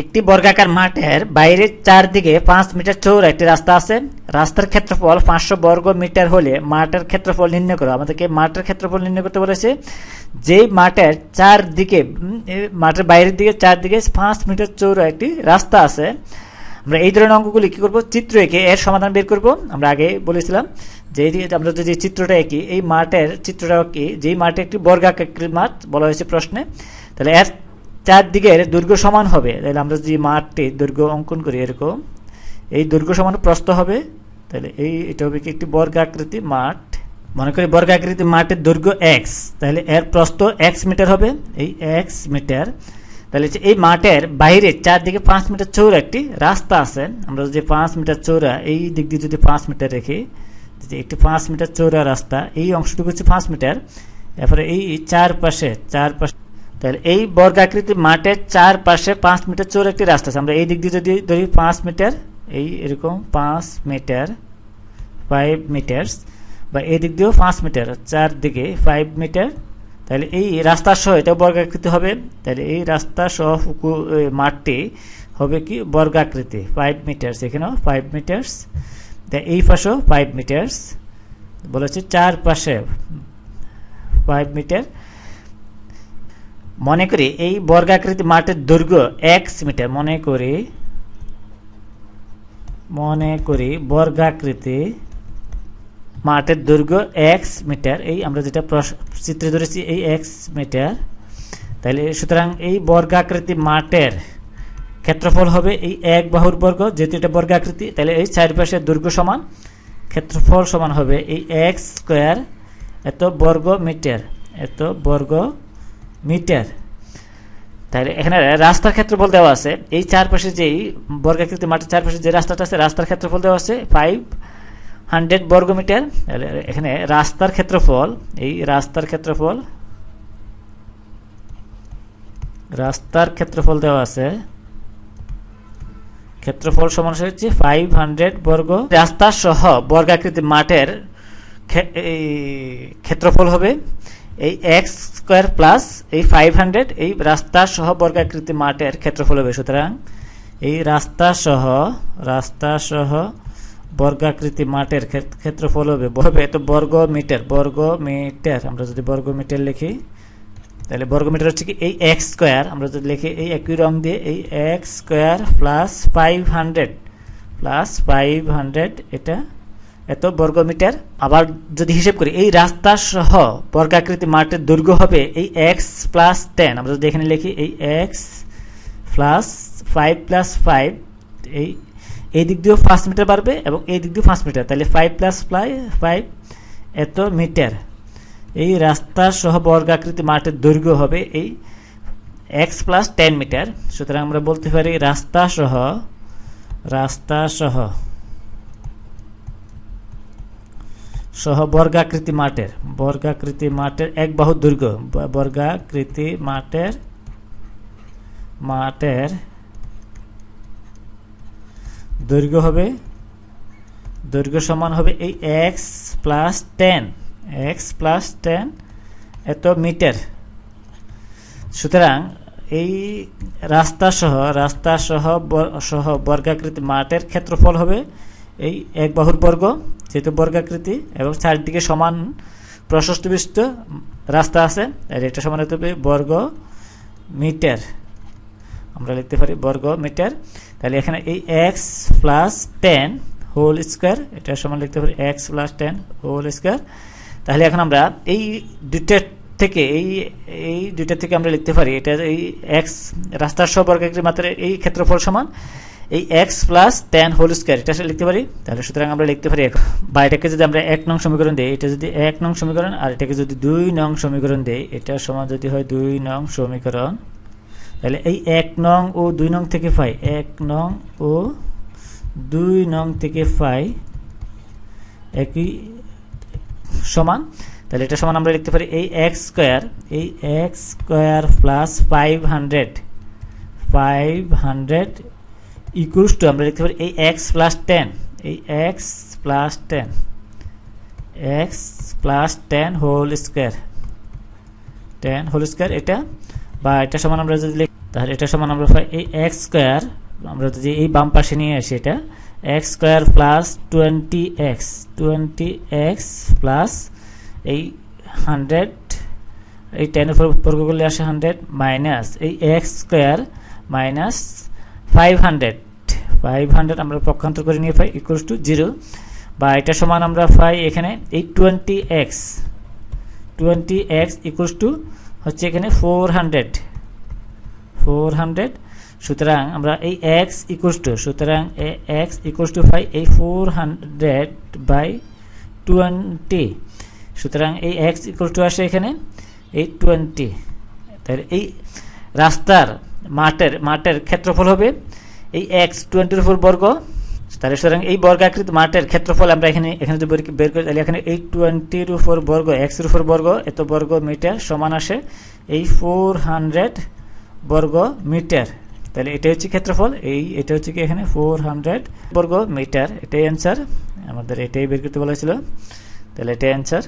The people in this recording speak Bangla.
একটি বর্গাকার মাঠের বাইরের চারদিকে পাঁচ মিটার চৌড়া একটি রাস্তা আছে। রাস্তার ক্ষেত্রফল পাঁচশো বর্গ মিটার হলে মাঠের ক্ষেত্রফল নির্ণয় করো। আমাদেরকে মাঠের ক্ষেত্রফল নির্ণয় করতে বলেছে। যেই মাঠের চারদিকে মাঠের বাইরের দিকে চারদিকে পাঁচ মিটার চৌড়া একটি রাস্তা আছে, আমরা এই ধরনের অঙ্কগুলি কী করব? চিত্র এঁকে এর সমাধান বের করব। আমরা আগে বলেছিলাম যে আমরা যদি চিত্রটা এঁকি, এই মাঠের চিত্রটা কি? যেই মাঠে একটি বর্গাকৃতির মাঠ বলা হয়েছে প্রশ্নে, তাহলে এর চারদিকের দৈর্ঘ্য সমান হবে। তাহলে আমরা যদি মাঠটি দৈর্ঘ্য অঙ্কন করি এরকম, এই দৈর্ঘ্য সমান প্রস্থ হবে। তাহলে এই, এটা হবে কি একটি বর্গাকৃতি মাঠ। মনে করি বর্গাকৃতি মাঠের দৈর্ঘ্য এক্স তাহলে এর প্রস্থ এক্স মিটার হবে। এই এক্স মিটার, তাহলে এই মাঠের বাইরে চারদিকে পাঁচ মিটার চৌড়া একটি রাস্তা আছে। আমরা যদি পাঁচ মিটার চৌড়া এই দিক দিয়ে যদি পাঁচ মিটার রেখি একটি পাঁচ মিটার চৌড়া রাস্তা, এই অংশটুকু হচ্ছে পাঁচ মিটার। এরপরে এই চারপাশে চারপাশে তাহলে এই বর্গাকৃতি মাঠের চারপাশে পাঁচ মিটার চোর একটি রাস্তা আছে। আমরা এই দিক দিয়ে যদি ধরি পাঁচ মিটার, এই এরকম পাঁচ মিটার ফাইভ মিটার্স বা এই দিক দিয়েও পাঁচ মিটার, চারদিকে ফাইভ মিটার তাহলে এই রাস্তার সহ এটা বর্গাকৃতি হবে। তাহলে এই রাস্তা সহ মাঠটি হবে কি বর্গাকৃতি ফাইভ মিটার্স এখানেও ফাইভ মিটার্স তাই এই পাশেও ফাইভ মিটার্স বলেছে চার পাশে ফাইভ মিটার মনে করি এই বর্গাকৃতি মাঠের দৈর্ঘ্য এক্স মিটার মনে করি মনে করি বর্গাকৃতি মাঠের দৈর্ঘ্য এক্স মিটার এই আমরা যেটা চিত্রে ধরেছি এই এক্স মিটার তাহলে সুতরাং এই বর্গাকৃতি মাঠের ক্ষেত্রফল হবে এই এক বাহুর বর্গ, যেহেতু এটা বর্গাকৃতি তাহলে এই চারপাশের দৈর্ঘ্য সমান, ক্ষেত্রফল সমান হবে এই এক্স স্কোয়ার এত বর্গ মিটার এত বর্গ মিটার। তাহলে এখানে রাস্তার ক্ষেত্রফল দেওয়া আছে। এই চারপাশে যেই বর্গাকৃতি মাঠের চারপাশে যে রাস্তাটা আছে, রাস্তার ক্ষেত্রফল দেওয়া আছে ফাইভ হান্ড্রেড বর্গমিটার। তাহলে এখানে রাস্তার ক্ষেত্রফল, এই রাস্তার ক্ষেত্রফল রাস্তার ক্ষেত্রফল দেওয়া আছে, ক্ষেত্রফল সমান হচ্ছে ফাইভ হান্ড্রেড বর্গ। রাস্তা সহ বর্গাকৃতি মাঠের ক্ষেত্রফল হবে এই এক্স স্কোয়ার প্লাস এই ফাইভ হান্ড্রেড এই রাস্তা সহ বর্গাকৃতি মাঠের ক্ষেত্রফল হবে সুতরাং এই রাস্তা সহ রাস্তা সহ বর্গাকৃতি মাঠের ক্ষেত- ক্ষেত্রফল হবে হবে এত বর্গ মিটার বর্গ মিটার আমরা যদি বর্গ মিটার লিখি, তাহলে বর্গ মিটার হচ্ছে কি এই এক্স স্কোয়ার আমরা যদি লিখি এই একই রং দিয়ে এই x square plus five hundred plus five hundred এটা এত বর্গ মিটার আবার যদি হিসেব করি, এই রাস্তা সহ বর্গাকৃতি মাঠের দৈর্ঘ্য হবে এই এক্স প্লাস টেন আমরা যদি এখানে লিখি, এই x plus five plus five এই এই দিক দিয়েও পাঁচ মিটার বাড়বে এবং এই দিক দিয়েও পাঁচ মিটার তাহলে ফাইভ প্লাস ফাইভ এত মিটার এই রাস্তা সহ বর্গাকৃতি মাঠের দৈর্ঘ্য হবে এই এক্স প্লাস টেন মিটার সুতরাং আমরা বলতে পারি রাস্তা সহ রাস্তা সহ। সহ বর্গাকৃতি মাঠের। বর্গাকৃতি মাঠের এক বাহু দৈর্ঘ্য বর্গাকৃতি মাঠের মাঠের দৈর্ঘ্য হবে দৈর্ঘ্য সমান হবে এই x plus ten x plus ten এত মিটার। সুতরাং এই রাস্তা সহ রাস্তা সহ সহ বর্গাকৃতি মাঠের ক্ষেত্রফল হবে এই এক বাহুর বর্গ। যেহেতু বর্গাকৃতি এবং চারদিকে সমান প্রশস্ত বিশিষ্ট রাস্তা আছে। আর এটা সমান হতে হবে বর্গ মিটার আমরা লিখতে পারি বর্গ মিটার তাহলে এখানে এই x plus ten whole square এটা সমান লিখতে পারি x plus ten whole square তাহলে এখন আমরা এই দুইটার থেকে, এই এই দুইটা থেকে আমরা লিখতে পারি, এটা এই এক্স রাস্তার সব বর্গাকৃতির মাত্রা এই ক্ষেত্রফল সমান। এই x plus ten whole square এটা আসলে লিখতে পারি? তাহলে সুতরাং আমরা লিখতে পারি বা এটাকে যদি আমরা এক নং সমীকরণ দিই, এটা যদি এক নং সমীকরণ আর এটাকে যদি দুই নং সমীকরণ দিই এটা সমান যদি হয় দুই নং সমীকরণ। তাহলে এই এক নং ও দুই নং থেকে পাই এক নং ও দুই নং থেকে পাই একই সমান। তাহলে এটা সমান আমরা লিখতে পারি এই এক্স স্কোয়ার এই x square plus five hundred five hundred equals to আমরা লিখতে পারি এই এক্স প্লাস টেন এই x plus ten x plus ten whole square ten whole square এটা, বা এটা সমান আমরা যদি লিখি, তাহলে এটা সমান আমরা এই এক্স স্কোয়ার আমরা যদি এই বাম পাশে নিয়ে আসি এটা x square plus twenty x twenty x plus এই হান্ড্রেড এই টেনের বর্গ করলে আসে হান্ড্রেড মাইনাস এই x square minus five hundred five hundred আমরা পক্ষান্তর করে নিয়ে পাই ইকুয়ালস টু জিরো বা এটা সমান আমরা পাই এখানে এই twenty x twenty x equals to হচ্ছে এখানে ফোর হান্ড্রেড ফোর হান্ড্রেড সুতরাং আমরা এই এক্স ইকুয়ালস টু সুতরাং এক্স ইকুয়ালস টু পাই এই ফোর হান্ড্রেড বাই টোয়েন্টি সুতরাং এই এক্স ইকুয়াল টু আসে এখানে, এই টোয়েন্টি তাহলে এই রাস্তার মাঠের মাঠের ক্ষেত্রফল হবে এই এক্স টোয়েন্টির উপর বর্গ। তাহলে সুতরাং এই বর্গাকৃত মাঠের ক্ষেত্রফল আমরা এখানে এখানে যদি বের- করি, তাহলে এখানে এই টোয়েন্টির উপর বর্গ এক্সের উপর বর্গ, এত বর্গ মিটার সমান আসে এই ফোর হান্ড্রেড বর্গ মিটার। তাহলে এটা হচ্ছে ক্ষেত্রফল, এই, এটা হচ্ছে কি এখানে ফোর হান্ড্রেড বর্গ মিটার। এটাই অ্যান্সার আমাদের এটাই বের করতে বলা হয়েছিল। তাহলে এটাই অ্যান্সার